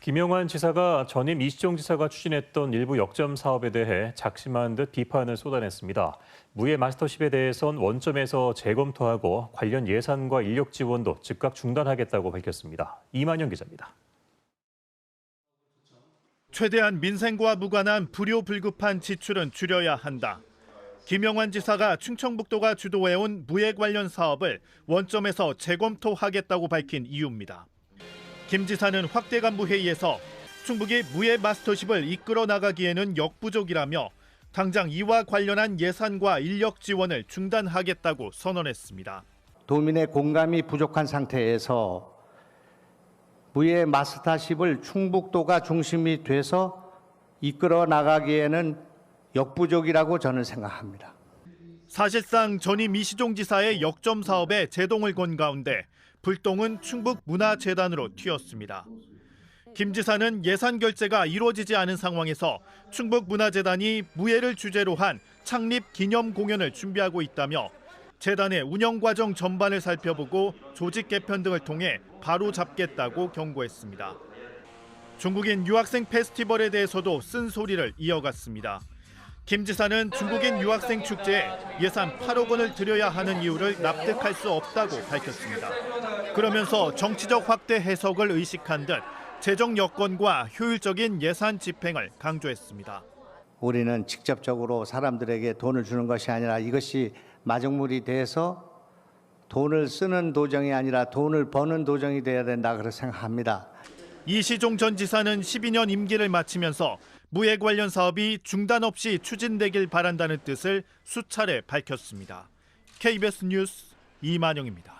김영환 지사가 전임 이시정 지사가 추진했던 일부 역점 사업에 대해 작심한 듯 비판을 쏟아냈습니다. 무예 마스터십에 대해선 원점에서 재검토하고 관련 예산과 인력 지원도 즉각 중단하겠다고 밝혔습니다. 이만영 기자입니다. 최대한 민생과 무관한 불효불급한 지출은 줄여야 한다. 김영환 지사가 충청북도가 주도해온 무예 관련 사업을 원점에서 재검토하겠다고 밝힌 이유입니다. 김 지사는 확대 간부 회의에서 충북이 무예 마스터십을 이끌어 나가기에는 역부족이라며 당장 이와 관련한 예산과 인력 지원을 중단하겠다고 선언했습니다. 도민의 공감이 부족한 상태에서 무예 마스터십을 충북도가 중심이 돼서 이끌어 나가기에는 역부족이라고 저는 생각합니다. 사실상 전임 이시종 지사의 역점 사업에 제동을 건 가운데 불똥은 충북 문화재단으로 튀었습니다. 김 지사는 예산 결제가 이루어지지 않은 상황에서 충북 문화재단이 무예를 주제로 한 창립 기념 공연을 준비하고 있다며 재단의 운영 과정 전반을 살펴보고 조직 개편 등을 통해 바로 잡겠다고 경고했습니다. 중국인 유학생 페스티벌에 대해서도 쓴소리를 이어갔습니다. 김 지사는 중국인 유학생 축제에 예산 8억 원을 들여야 하는 이유를 납득할 수 없다고 밝혔습니다. 그러면서 정치적 확대 해석을 의식한 듯 재정 여건과 효율적인 예산 집행을 강조했습니다. 우리는 직접적으로 사람들에게 돈을 주는 것이 아니라 이것이 마중물이 돼서 돈을 쓰는 도정이 아니라 돈을 버는 도정이 돼야 된다 그렇게 생각합니다. 이시종 전 지사는 12년 임기를 마치면서 무예 관련 사업이 중단 없이 추진되길 바란다는 뜻을 수차례 밝혔습니다. KBS 뉴스 이만영입니다.